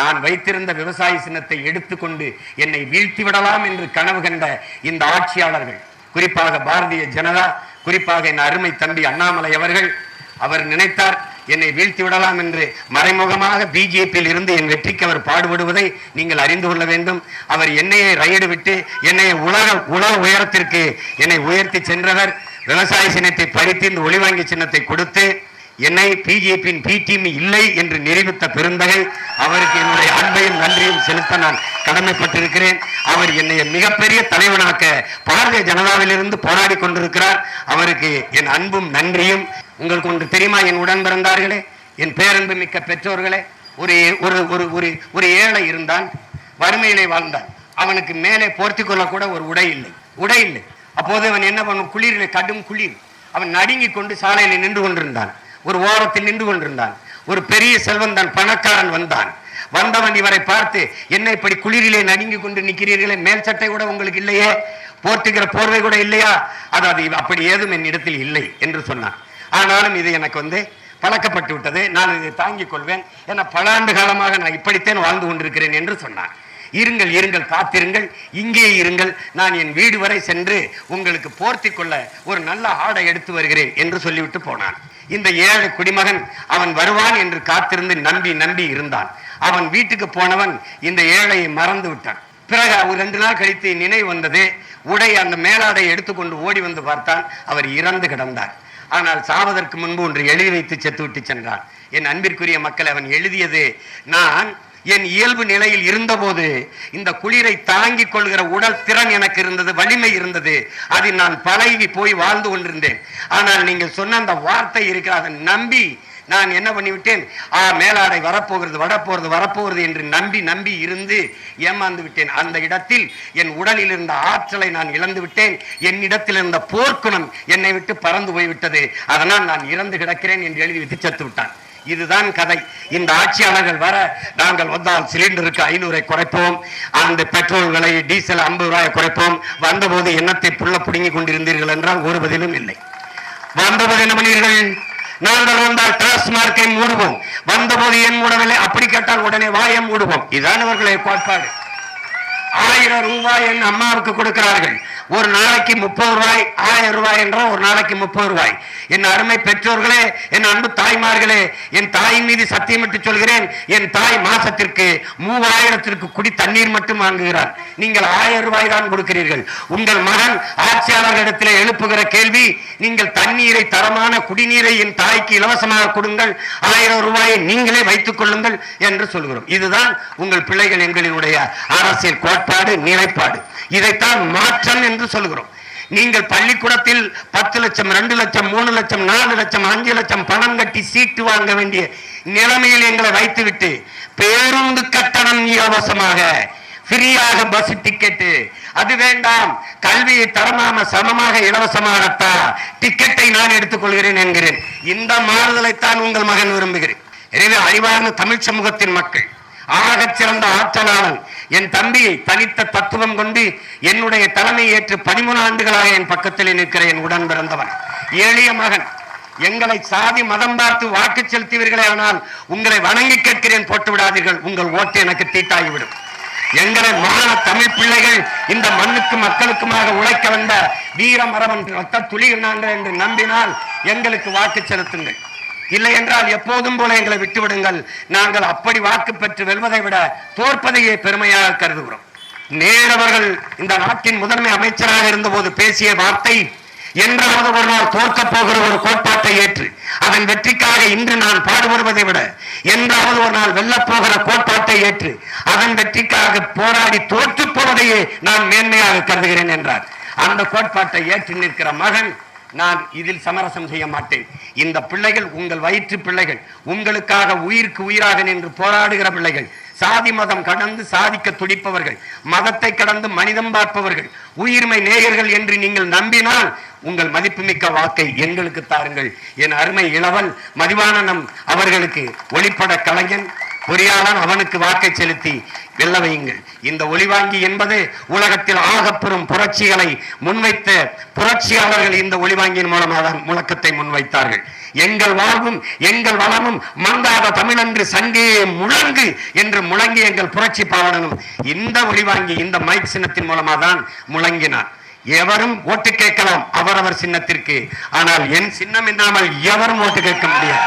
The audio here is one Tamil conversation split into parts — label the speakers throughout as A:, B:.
A: நான் வைத்திருந்த விவசாய சின்னத்தை எடுத்துக்கொண்டு என்னை வீழ்த்தி விடலாம் என்று கனவு கண்ட இந்த ஆட்சியாளர்கள் குறிப்பாக பாரதிய ஜனதா குறிப்பாக என் அருமை தம்பி அண்ணாமலை அவர்கள் அவர் நினைத்தார் என்னை வீழ்த்தி விடலாம் என்று மறைமுகமாக பிஜேபியில் இருந்து என் வெற்றிக்கு அவர் பாடுபடுவதை நீங்கள் அறிந்து கொள்ள வேண்டும். அவர் என்னையை ரயிடு விட்டு என்னை உலக உலக உயரத்திற்கு என்னை உயர்த்தி சென்றவர். விவசாய சின்னத்தை பறித்து இந்த ஒளிவாங்கி சின்னத்தை கொடுத்து என்னை பிஜேபியின் பி டீம் இல்லை என்று நிரூபித்த பெருந்தகை அவருக்கு என்னுடைய அன்பையும் நன்றியும் செலுத்த நான் கடமைப்பட்டிருக்கிறேன். அவர் என்னை மிகப்பெரிய தலைவனாக்க பாரதிய ஜனதாவிலிருந்து போராடி கொண்டிருக்கிறார். அவருக்கு என் அன்பும் நன்றியும். உங்களுக்கு ஒன்று தெரியுமா என் உடன் பிறந்தார்களே என் பேரன்பு மிக்க பெற்றோர்களே ஒரு ஒரு ஒரு ஒரு ஒரு ஏழை இருந்தான் வறுமையிலே வாழ்ந்தான். அவனுக்கு மேலே போர்த்தி கொள்ளக்கூட ஒரு உடை இல்லை. உடை இல்லை. அப்போது அவன் என்ன பண்ணும்? குளிரில் கடும் குளிர். அவன் நடுங்கி கொண்டு சாலையில் நின்று கொண்டிருந்தான். ஒரு ஓரத்தில் நின்று கொண்டிருந்தான். ஒரு பெரிய செல்வன் தான் பணக்காரன் வந்தான். வந்தவன் இவரை பார்த்து என்ன இப்படி குளிரிலே நடுங்கிக் கொண்டு நிற்கிறீர்களே? மேல் சட்டை கூட உங்களுக்கு இல்லையே? போர்த்துகிற போர்வை கூட இல்லையா? அது அது அப்படி ஏதும் என்னிடத்தில் இல்லை என்று சொன்னான். ஆனாலும் இது எனக்கு வந்து பழக்கப்பட்டு விட்டது நான் இதை தாங்கிக் கொள்வேன். என பல ஆண்டு காலமாக நான் இப்படித்தான் வாழ்ந்து கொண்டிருக்கிறேன் என்று சொன்னான். இருங்கள் இருங்கள் காத்திருங்கள் இங்கே இருங்கள். நான் என் வீடு வரை சென்று உங்களுக்கு போர்த்தி கொள்ள ஒரு நல்ல ஆடை எடுத்து வருகிறேன் என்று சொல்லிவிட்டு போனான். இந்த ஏழை குடிமகன் அவன் வருவான் என்று காத்திருந்து நம்பி நம்பி இருந்தான். அவன் வீட்டுக்கு போனவன் இந்த ஏழையை மறந்து விட்டான். பிறகு ஒரு ரெண்டு நாள் கழித்து நினைவு வந்தது. உடை அந்த மேலாடை எடுத்துக்கொண்டு ஓடி வந்து பார்த்தான். அவர் இறந்து கிடந்தார். ஆனால் சாவதற்கு முன்பு ஒன்று எழுதி வைத்து செத்து விட்டு சென்றான். என் அன்பிற்குரிய மக்கள் அவன் எழுதியது நான் என் இயல்பு நிலையில் இருந்தபோது இந்த குளிரை தாங்கிக் கொள்கிற உடல் திறன் எனக்கு இருந்தது வலிமை இருந்தது. அதில் நான் பழகி போய் வாழ்ந்து கொண்டிருந்தேன். ஆனால் நீங்கள் சொன்ன அந்த வார்த்தை இருக்கிற அதை நம்பி நான் என்ன பண்ணிவிட்டேன்? ஆ மேலாடை வரப்போகிறது வரப்போகிறது வரப்போகிறது என்று நம்பி நம்பி இருந்து ஏமாந்து விட்டேன். அந்த இடத்தில் என் உடலில் இருந்த ஆற்றலை நான் இழந்து விட்டேன். என்னிடத்தில் இருந்த போர்க்குணம் என்னை விட்டு பறந்து போய்விட்டது. அதனால் நான் இறந்து கிடக்கிறேன் என்று எழுதி விட்டு செத்து விட்டான் இதுதான் கதை. இந்த ஆட்சியாளர்கள் வர நாங்கள் வந்தால் சிலிண்டருக்கு ஐநூறை குறைப்போம். அந்த பெட்ரோல் விலை டீசல் ஐம்பது ரூபாயை குறைப்போம். வந்தபோது எண்ணத்தை புள்ள புடுங்கி கொண்டிருந்தீர்கள் என்றால் ஒரு பதிலும் இல்லை. வந்தபோது என்ன பண்ணீர்கள்? நாங்கள் வந்தால் டாஸ்மார்க்கை மூடுவோம். வந்தபோது ஏன் மூடவில்லை. அப்படி கேட்டால் உடனே வாயம் மூடுவோம். இதான் அவர்களை கோட்பாடு. ஆயிரம் ரூபாய் என் அம்மாவுக்கு கொடுக்கிறார்கள். ஒரு நாளைக்கு முப்பது ரூபாய் ஆயிரம் ரூபாய் என்றால் ஒரு நாளைக்கு முப்பது ரூபாய். என் அருமை பெற்றோர்களே என் அன்பு தாய்மார்களே என் தாயின் மீது சத்தியமிட்டு சொல்கிறேன். என் தாய் மாசத்திற்கு மூவாயிரத்திற்கு குடி தண்ணீர் மட்டும் வாங்குகிறார். நீங்கள் ஆயிரம் ரூபாய் தான் கொடுக்கிறீர்கள். உங்கள் மகன் ஆட்சியாளர்களிடத்தில் எழுப்புகிற கேள்வி நீங்கள் தண்ணீரை தரமான குடிநீரை என் தாய்க்கு இலவசமாக கொடுங்கள். ஆயிரம் ரூபாயை நீங்களே வைத்துக் கொள்ளுங்கள் என்று சொல்கிறோம். இதுதான் உங்கள் பிள்ளைகள் எங்களினுடைய அரசியல் கோட்டை நிலப்பாடு நிலைப்பாடு. இதைத்தான் மாற்றம் என்று சொல்கிறோம். நீங்கள் பள்ளிக்கூடத்தில் பத்து லட்சம் ரெண்டு லட்சம் மூணு லட்சம் நாலு லட்சம் அஞ்சு லட்சம் பணம் கட்டி சீட்டு வாங்க வேண்டிய நிலைமையில் எங்களை வைத்துவிட்டு பேருந்து கட்டணம் இலவசமாக ஃப்ரீயாக பஸ் டிக்கெட்டு அது வேண்டாம். கல்வியை தரமாக சமமாக இலவசமாகத்தா டிக்கெட்டை நான் எடுத்துக்கொள்கிறேன் என்கிறேன். இந்த மாறுதலைத்தான் உங்கள் மகன் விரும்புகிறேன். எனவே அறிவார்ந்த தமிழ் சமூகத்தின் மக்கள் ஆகச் சிறந்த ஆற்றலாளன். என் தம்பியை தனித்த தத்துவம் கொண்டு என்னுடைய தலைமை ஏற்று பதிமூணு ஆண்டுகளாக என் பக்கத்தில் நிற்கிற என் உடன் பிறந்தவன். எளிய மகன். எங்களை சாதி மதம் பார்த்து வாக்கு செலுத்துவீர்களே ஆனால் உங்களை வணங்கி கேட்கிறேன் போட்டு விடாதீர்கள். உங்கள் ஓட்டு எனக்கு தீட்டாகிவிடும். எங்களை மாண தமிழ் பிள்ளைகள் இந்த மண்ணுக்கு மக்களுக்குமாக உழைக்க வந்த வீர ரத்த துளி என்று நம்பினால் எங்களுக்கு வாக்கு செலுத்துங்கள். இல்லை என்றால் எப்போதும் போல எங்களை விட்டுவிடுங்கள். நாங்கள் அப்படி வாக்கு பெற்று வெல்வதை விட தோற்பதையே பெருமையாக கருதுகிறோம். நேரவர்கள் இந்த நாட்டின் முதன்மை அமைச்சராக இருந்தபோது பேசிய வார்த்தை என்றாவது ஒரு நாள் தோற்கப் போகிற ஒரு கோட்பாட்டை ஏற்று அதன் வெற்றிக்காக இன்று நான் பாடுபடுவதை விட என்றாவது ஒரு நாள் வெல்லப் போகிற கோட்பாட்டை ஏற்று அதன் வெற்றிக்காக போராடி தோற்று போவதையே நான் மேன்மையாக கருதுகிறேன் என்றார். அந்த கோட்பாட்டை ஏற்று நிற்கிற மகன் நான் இதில் சமரசம் செய்ய மாட்டேன். இந்த பிள்ளைகள் உங்கள் வயிற்று பிள்ளைகள். உங்களுக்காக உயிருக்கு உயிராக நின்று போராடுகிற பிள்ளைகள். சாதி மதம் கடந்து சாதிக்க துடிப்பவர்கள். மதத்தை கடந்து மனிதம் பார்ப்பவர்கள். உயிர்மை நேயர்கள் என்று நீங்கள் நம்பினால் உங்கள் மதிப்புமிக்க வாக்கை எங்களுக்கு தாருங்கள். என் அருமை இளவல் மதிவானனம் அவர்களுக்கு ஒளிப்பட கலைஞன் பொறியாளன் அவனுக்கு வாக்கை செலுத்தி வெல்ல வையுங்க. இந்த ஒளிவாங்கி என்பது உலகத்தில் ஆகப்பெரும் புரட்சிகளை முன்வைத்த புரட்சியாளர்கள் இந்த ஒளிவாங்கியின் மூலமாக முழக்கத்தை முன்வைத்தார்கள். எங்கள் வாழ்வும் எங்கள் வளமும் மங்காத தமிழன்று சங்கே முழங்கு என்று முழங்கி எங்கள் புரட்சி பாவலனும் இந்த ஒளிவாங்கி இந்த மைக் சின்னத்தின் மூலமாக தான் முழங்கினார். எவரும் ஓட்டு கேட்கலாம் அவரவர் சின்னத்திற்கு. ஆனால் என் சின்னம் இல்லாமல் எவரும் ஓட்டு கேட்க முடியாது.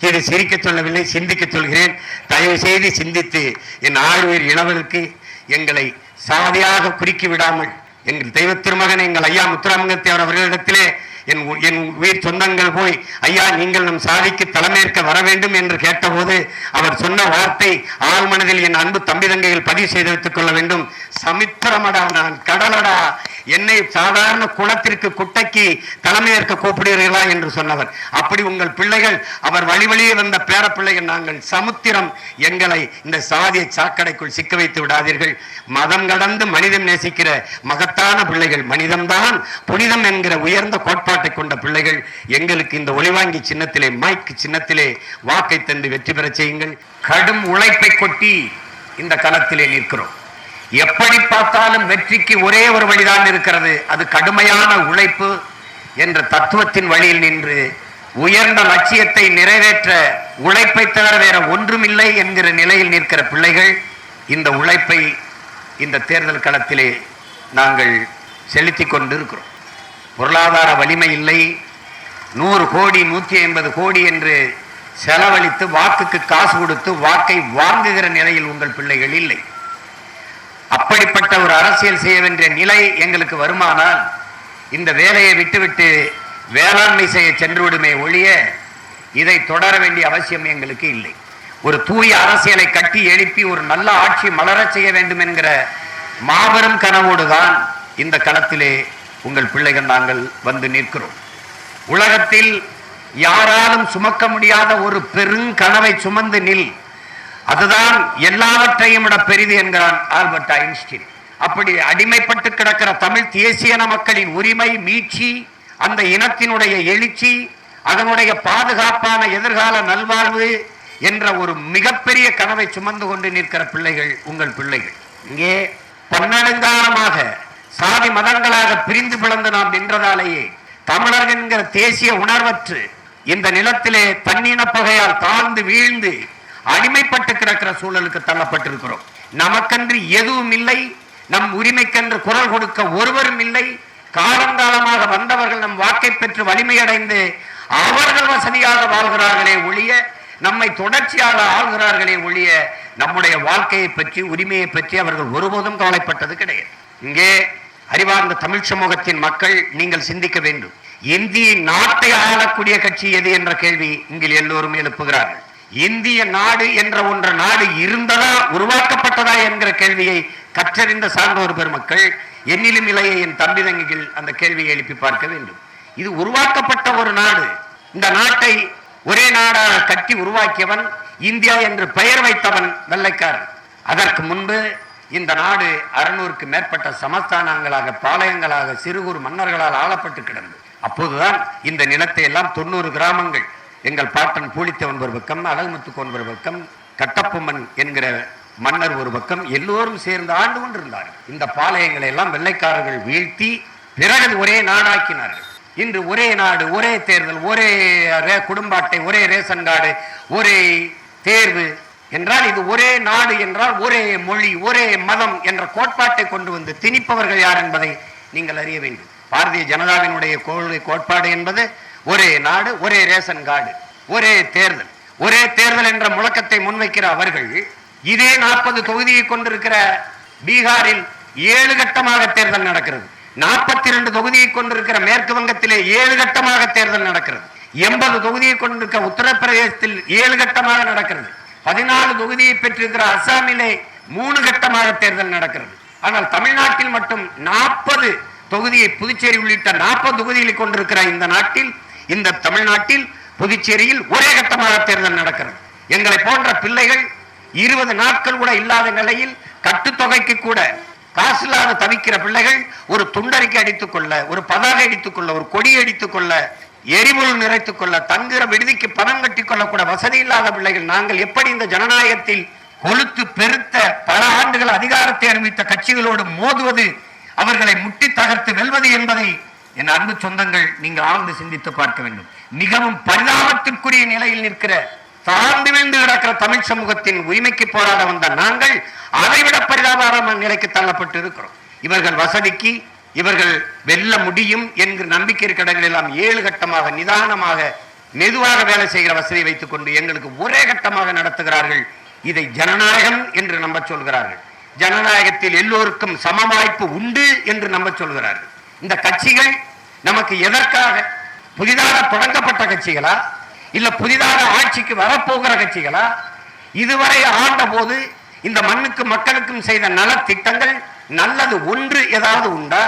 A: இதை சிரிக்க சொல்லவில்லை சிந்திக்க சொல்கிறேன். தயவு செய்து சிந்தித்து என் ஆழ்வீர் இளவருக்கு எங்களை சாதியாக குறுக்கி விடாமல் எங்கள் தெய்வ திருமகன் எங்கள் ஐயா முத்துராமங்கத்தேவர் அவர்களிடத்திலே என் என் உயிர் சொந்தங்கள் போய் ஐயா நீங்கள் நம் சாதிக்கு தலைமையேற்க வர வேண்டும் என்று கேட்டபோது அவர் சொன்ன வார்த்தை ஆழ் மனதில் என் அன்பு தம்பி தங்கைகள் பதிவு செய்து வைத்துக் கொள்ள வேண்டும். சமித்திரமடா நான் கடலடா. என்னை சாதாரண குளத்திற்கு குட்டைக்கு தலைமையேற்க கூப்பிடுகிறீர்களா? என்று சொன்னவர். அப்படி உங்கள் பிள்ளைகள் அவர் வழி வழியே வந்த பேர பிள்ளைகள் நாங்கள். சமுத்திரம் எங்களை இந்த சாதிய சாக்கடைக்குள் சிக்க வைத்து விடாதீர்கள். மதம் கடந்து மனிதம் நேசிக்கிற மகத்தான பிள்ளைகள். மனிதம்தான் புனிதம் என்கிற உயர்ந்த நிலைப்பாட்டை கொண்ட பிள்ளைகள் எங்களுக்கு இந்த ஒளிவாங்கி சின்னத்திலே மைக் சின்னத்திலே வாக்கை தந்து வெற்றி பெற செய்யுங்கள். கடும் உழைப்பை கொட்டி இந்த களத்திலே நிற்கிறோம். எப்படி பார்த்தாலும் வெற்றிக்கு ஒரே ஒரு வழிதான் இருக்கிறது. அது கடுமையான உழைப்பு என்ற தத்துவத்தின் வழியில் நின்று உயர்ந்த லட்சியத்தை நிறைவேற்ற உழைப்பை தவிர வேற ஒன்றுமில்லை என்கிற நிலையில் நிற்கிற பிள்ளைகள் இந்த உழைப்பை இந்த தேர்தல் களத்திலே நாங்கள் செலுத்தி கொண்டிருக்கிறோம். பொருளாதார வலிமை இல்லை. நூறு கோடி நூற்றி ஐம்பது கோடி என்று செலவழித்து வாக்குக்கு காசு கொடுத்து வாக்கை வாங்குகிற நிலையில் உங்கள் பிள்ளைகள் இல்லை. அப்படிப்பட்ட ஒரு அரசியல் செய்ய வேண்டிய நிலை எங்களுக்கு வருமானால் இந்த வேலையை விட்டுவிட்டு வேளாண்மை செய்ய சென்றுவிடுமே ஒழிய இதை தொடர வேண்டிய அவசியம் எங்களுக்கு இல்லை. ஒரு தூய அரசியலை கட்டி எழுப்பி ஒரு நல்ல ஆட்சி மலரச் செய்ய வேண்டும் என்கிற மாபெரும் கனவோடு தான் இந்த களத்திலே உங்கள் பிள்ளைகள் நாங்கள் வந்து நிற்கிறோம். உலகத்தில் யாராலும் சுமக்க முடியாத ஒரு பெருங்கனவை சுமந்து நில். அதுதான் எல்லாவற்றையும் விட பெரிது என்கிறான் ஆல்பர்ட் ஐன்ஸ்டீன். அப்படி அடிமைப்பட்டு கிடக்கிற தமிழ் தேசியன மக்களின் உரிமை மீட்சி அந்த இனத்தினுடைய எழுச்சி அதனுடைய பாதுகாப்பான எதிர்கால நல்வாழ்வு என்ற ஒரு மிகப்பெரிய கனவை சுமந்து கொண்டு நிற்கிற பிள்ளைகள் உங்கள் பிள்ளைகள். இங்கே பன்னெடுங்காலமாக சாதி மதங்களாக பிரிந்து பிளந்து நாம் நின்றதாலேயே தமிழர் என்கிற தேசிய உணர்வற்று இந்த நிலத்திலே தன்னின தாழ்ந்து வீழ்ந்து அடிமைப்பட்டு கிடக்கிற சூழலுக்கு தள்ளப்பட்டிருக்கிறோம். நமக்கென்று எதுவும் இல்லை நம் உரிமைக்கென்று குரல் கொடுக்க ஒருவரும் இல்லை. காலங்காலமாக வந்தவர்கள் நம் வாக்கை பெற்று வலிமையடைந்து அவர்கள் வசதியாக வாழ்கிறார்களே ஒழிய நம்மை தொடர்ச்சியாக ஆள்கிறார்களே ஒழிய நம்முடைய வாழ்க்கையை பற்றி உரிமையை பற்றி அவர்கள் ஒருபோதும் கவலைப்பட்டது கிடையாது. இங்கே அறிவார்ந்த தமிழ் சமூகத்தின் மக்கள் நீங்கள் சிந்திக்க வேண்டும். இந்திய நாட்டை ஆளக்கூடிய கட்சி எது என்ற கேள்வி இங்கில் எல்லோரும் எழுப்புகிறார்கள். இந்திய நாடு என்ற ஒன்ற நாடு இருந்ததா உருவாக்கப்பட்டதா என்கிற கேள்வியை கற்றறிந்த சான்றோர் பெருமக்கள் என்னிலும் இளைய என் தம்பி தங்கிகள் அந்த கேள்வியை எழுப்பி பார்க்க வேண்டும். இது உருவாக்கப்பட்ட ஒரு நாடு. இந்த நாட்டை ஒரே நாடாக கட்டி உருவாக்கியவன் இந்தியா என்று பெயர் வைத்தவன் வெள்ளைக்காரன். அதற்கு முன்பு இந்த நாடு அறுநூறுக்கு மேற்பட்ட சமஸ்தானங்களாக பாளையங்களாக சிறு குறு மன்னர்களால் ஆளப்பட்டு கிடந்தது. அப்போதுதான் இந்த நிலத்தை எல்லாம் தொண்ணூறு கிராமங்கள். எங்கள் பாட்டன் பூலித்தவன் ஒரு பக்கம் அழகுமுத்துக்கோன் ஒரு பக்கம் கட்டப்பொம்மன் என்கிற மன்னர் ஒரு பக்கம் எல்லோரும் சேர்ந்து ஆண்டு கொண்டிருந்தார்கள். இந்த பாளையங்களை எல்லாம் வெள்ளைக்காரர்கள் வீழ்த்தி பிறகு ஒரே நாடாக்கினார்கள். இன்று ஒரே நாடு ஒரே தேர்தல் ஒரே குடும்ப அட்டை ஒரே ரேஷன் கார்டு ஒரே தேர்வு என்றால் இது ஒரே நாடு என்றால் ஒரே மொழி ஒரே மதம் என்ற கோட்பாட்டை கொண்டு வந்து திணிப்பவர்கள் யார் என்பதை நீங்கள் அறிய வேண்டும். பாரதிய ஜனதாவினுடைய கொள்கை கோட்பாடு என்பது ஒரே நாடு ஒரே ரேஷன் கார்டு ஒரே தேர்தல். ஒரே தேர்தல் என்ற முழக்கத்தை முன்வைக்கிற அவர்கள் இதே நாற்பது தொகுதியை கொண்டிருக்கிற பீகாரில் ஏழு கட்டமாக தேர்தல் நடக்கிறது. நாற்பத்தி ரெண்டு தொகுதியை கொண்டிருக்கிற மேற்கு வங்கத்திலே ஏழு கட்டமாக தேர்தல் நடக்கிறது. எண்பது தொகுதியை கொண்டிருக்கிற உத்தரப்பிரதேசத்தில் ஏழு கட்டமாக நடக்கிறது. பதினாலு தொகுதியை பெற்றிருக்கிற அசாமிலே மூணு கட்டமாக தேர்தல் நடக்கிறது. ஆனால் தமிழ்நாட்டில் மட்டும் நாற்பது தொகுதியை புதுச்சேரி உள்ளிட்ட நாற்பது தொகுதிகளை கொண்டிருக்கிற இந்த நாட்டில் இந்த தமிழ்நாட்டில் புதுச்சேரியில் ஒரே கட்டமாக தேர்தல் நடக்கிறது. எங்களை போன்ற பிள்ளைகள் இருபது நாட்கள் கூட இல்லாத நிலையில் கட்டுத்தொகைக்கு கூட காசு இல்லாத தவிக்கிற பிள்ளைகள் ஒரு துண்டறிக்கை அடித்துக் கொள்ள ஒரு பதாகை அடித்துக் கொள்ள ஒரு கொடி அடித்துக் கொள்ள எரிபொருள் நிறைத்துக் கொள்ள தங்குற விடுதிக்கு பணம் கட்டிக் கொள்ளக்கூட வசதி இல்லாத பிள்ளைகள் நாங்கள் எப்படி இந்த ஜனநாயகத்தில் கொழுத்து பெருத்த பல ஆண்டுகள் அதிகாரத்தை அனுபவித்த கட்சிகளோடு மோதுவது அவர்களை முட்டி தகர்த்து வெல்வது என்பதை என் அன்பு சொந்தங்கள் நீங்கள் ஆழ்ந்து சிந்தித்து பார்க்க வேண்டும். மிகவும் பரிதாபத்திற்குரிய நிலையில் நிற்கிற தாழ்ந்து விழுந்து கிடக்கிற தமிழ் சமூகத்தின் உரிமைக்கு போராட வந்த நாங்கள் அதைவிட பரிதாபமான நிலைக்கு தள்ளப்பட்டு இருக்கிறோம் இவர்கள் வசதிக்கு இவர்கள் வெல்ல முடியும் என்கிற நம்பிக்கை இருக்கிற எல்லாம் ஏழு கட்டமாக நிதானமாக மெதுவாக வேலை செய்கிற வசதியை வைத்துக் கொண்டு எங்களுக்கு ஒரே கட்டமாக நடத்துகிறார்கள். இதை ஜனநாயகம் என்று நம்ப சொல்கிறார்கள். ஜனநாயகத்தில் எல்லோருக்கும் சம வாய்ப்பு உண்டு என்று நம்ப சொல்கிறார்கள். இந்த கட்சிகள் நமக்கு எதற்காக? புதிதாக தொடங்கப்பட்ட கட்சிகளா? இல்ல புதிதாக ஆட்சிக்கு வரப்போகிற கட்சிகளா? இதுவரை ஆண்ட போது இந்த மண்ணுக்கு மக்களுக்கும் செய்த நலத்திட்டங்கள் நல்லது ஒன்று ஏதாவது உண்டா?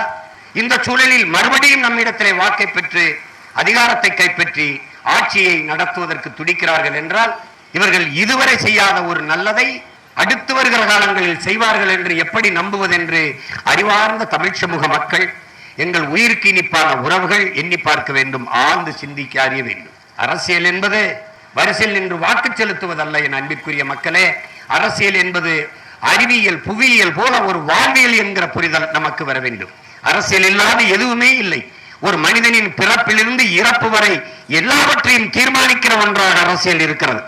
A: இந்த சூழலில் மறுபடியும் நம்மிடத்திலே வாக்கை பெற்று அதிகாரத்தை கைப்பற்றி ஆட்சியை நடத்துவதற்கு துடிக்கிறார்கள் என்றால் இவர்கள் இதுவரை செய்யாத ஒரு நல்லதை அடுத்து வருகிற காலங்களில் செய்வார்கள் என்று எப்படி நம்புவதென்று அறிவார்ந்த தமிழ் சமூக மக்கள் எங்கள் உயிருக்கு இனிப்பான உறவுகள் எண்ணி பார்க்க வேண்டும் ஆழ்ந்து சிந்திக்க அறிய வேண்டும். அரசியல் என்பது வரிசையில் நின்று வாக்கு செலுத்துவதல்ல என் அன்பிற்குரிய மக்களே. அரசியல் என்பது அறிவியல் புவியியல் போல ஒரு வாழ்வியல் என்கிற புரிதல் நமக்கு வர வேண்டும். அரசியல் இல்லாத எதுவுமே இல்லை. ஒரு மனிதனின் பிறப்பிலிருந்து இறப்பு வரை எல்லாவற்றையும் தீர்மானிக்கிற ஒன்றாக அரசியல் இருக்கிறது.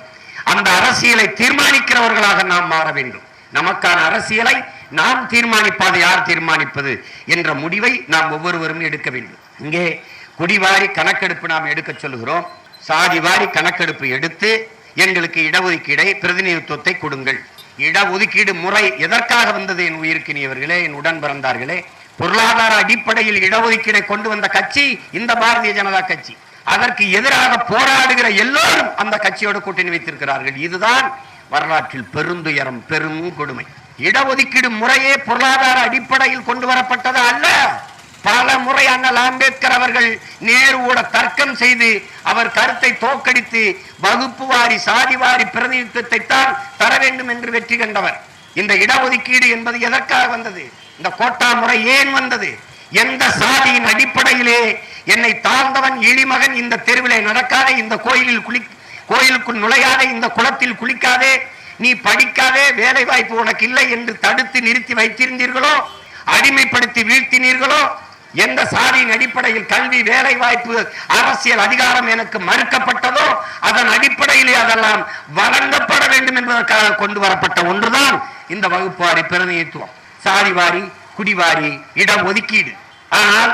A: அந்த அரசியலை தீர்மானிக்கிறவர்களாக நாம் மாற வேண்டும். நமக்கான அரசியலை நாம் தீர்மானிப்பது யார் தீர்மானிப்பது என்ற முடிவை நாம் ஒவ்வொருவரும் எடுக்க வேண்டும். இங்கே குடிவாரி கணக்கெடுப்பு நாம் எடுக்க சொல்கிறோம் சாதி வாரி கணக்கெடுப்பு எடுத்து எங்களுக்கு இடஒதுக்கீடை பிரதிநிதித்துவத்தை கொடுங்கள். இடஒதுக்கீடு முறை எதற்காக வந்தது என் உயிருக்கினியவர்களே என் உடன் பிறந்தார்களே. பொருளாதார அடிப்படையில் இடஒதுக்கீடை கொண்டு வந்த கட்சி இந்த பாரதிய ஜனதா கட்சி. அதற்கு எதிராக போராடுகிற எல்லோரும் அந்த கட்சியோடு கூட்டணி வைத்திருக்கிறார்கள். இதுதான் வரலாற்றில் பெருந்துயரம் பெரும் கொடுமை. இடஒதுக்கீடு முறையே பொருளாதார அடிப்படையில் கொண்டு வரப்பட்டது அல்ல. பல முறை அண்ணல் அம்பேத்கர் அவர்கள் நேருவோட தர்க்கம் செய்து அவர் கருத்தை தோக்கடித்து வகுப்பு வாரி சாதி வாரி பிரதிநிதித்துவத்தை தான் தர வேண்டும் என்று வெற்றி கண்டவர். இந்த இடஒதுக்கீடு என்பது எதற்காக வந்தது? இந்த கோட்டா முறை ஏன் வந்தது? எந்த சாதியின் அடிப்படையிலே என்னை தாழ்ந்தவன் இழிமகன் இந்த தெருவிலே நடக்காதே இந்த கோயிலில் குளி கோயிலுக்குள் நுழையாதே இந்த குளத்தில் குளிக்காதே நீ படிக்காதே வேலை வாய்ப்பு உனக்கு இல்லை என்று தடுத்து நிறுத்தி வைத்திருந்தீர்களோ? அடிமைப்படுத்தி வீழ்த்தினீர்களோ? எந்த சாதியின் அடிப்படையில் கல்வி வேலை வாய்ப்பு அரசியல் அதிகாரம் எனக்கு மறுக்கப்பட்டதோ அதன் அடிப்படையிலே அதெல்லாம் வழங்கப்பட வேண்டும் என்பதற்காக கொண்டு வரப்பட்ட ஒன்றுதான் இந்த வகுப்பாரி பிரதிநிதித்துவம். சாதிவாரி குடிவாரி இடம் ஒதுக்கீடு. ஆனால்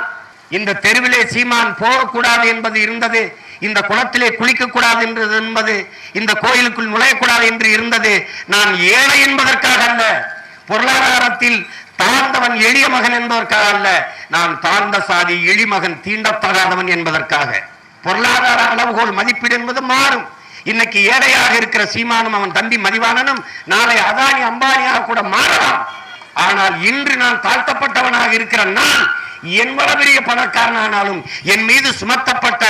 A: இந்த தெருவிலே சீமான் போகக்கூடாது என்பது இருந்தது இந்த குளத்திலே குளிக்கக்கூடாது என்றது என்பது இந்த கோயிலுக்குள் நுழையக்கூடாது என்று இருந்தது நான் ஏழை என்பதற்காக அல்ல பொருளாதாரத்தில் தாழ்ந்தவன் எளிய மகன் என்பதற்காக அல்ல நான் தாழ்ந்த சாதி எளிமகன் தீண்டத்தகாதவன் என்பதற்காக. பொருளாதார அளவுகோல் மதிப்பீடு என்பது மாறும். இன்னைக்கு ஏழையாக இருக்கிற சீமானும் அவன் தம்பி மதிவாணனும் நாளை அதானி அம்பானியாக கூட மாறலாம். ஆனால் இன்று நான் தாழ்த்தப்பட்டவனாக இருக்கிற நான் எவ்வளவு பெரிய பணக்காரனானாலும் என் மீது சுமத்தப்பட்ட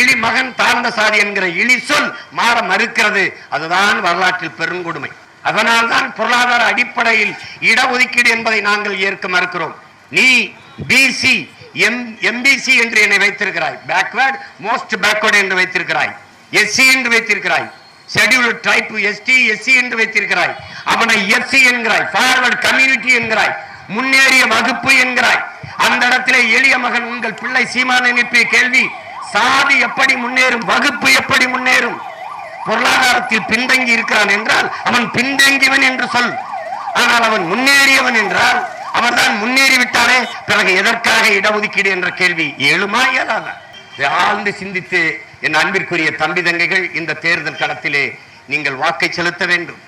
A: இழி மகன் தாழ்ந்த சாதி என்கிற இழி சொல் மாற மறுக்கிறது. அதுதான் வரலாற்றில் பெருங்கொடுமை. அதனால்தான் பொருளாதார அடிப்படையில் இடஒதுக்கீடு என்பதை நாங்கள் ஏற்க மறுக்கிறோம். நீ பிசி எம் எம்பிசி என்று என்னை வைத்திருக்கிறாய். பேக்வேர்ட் மோஸ்ட் பேக்வர்ட் என்று வைத்திருக்கிறாய். எஸ்சி என்று வைத்திருக்கிறாய். ஷெட்யூல்டு டைப் எஸ்டி எஸ்சி என்று வைத்திருக்கிறாய். அவனை எஸ்சி என்கிறாய். ஃபார்வர்ட் கம்யூனிட்டி என்கிறாய். முன்னேறிய வகுப்பு என்கிறாய். அந்த இடத்திலே எளிய மகன் உங்கள் பிள்ளை சீமான அனுப்பிய கேள்வி சாதி எப்படி முன்னேறும் வகுப்பு எப்படி முன்னேறும்? பொருளாதாரத்தில் பின்தங்கி இருக்கிறான் என்றால் அவன் பின்தங்கியவன் என்று சொல். ஆனால் அவன் முன்னேறியவன் என்றால் அவன்தான் முன்னேறி விட்டானே பிறகு எதற்காக இடஒதுக்கீடு என்ற கேள்வி எழுமா இயலாதா ஆழ்ந்து சிந்தித்து என் அன்பிற்குரிய தம்பி தங்கைகள் இந்த தேர்தல் களத்திலே நீங்கள் வாக்கை செலுத்த வேண்டும்.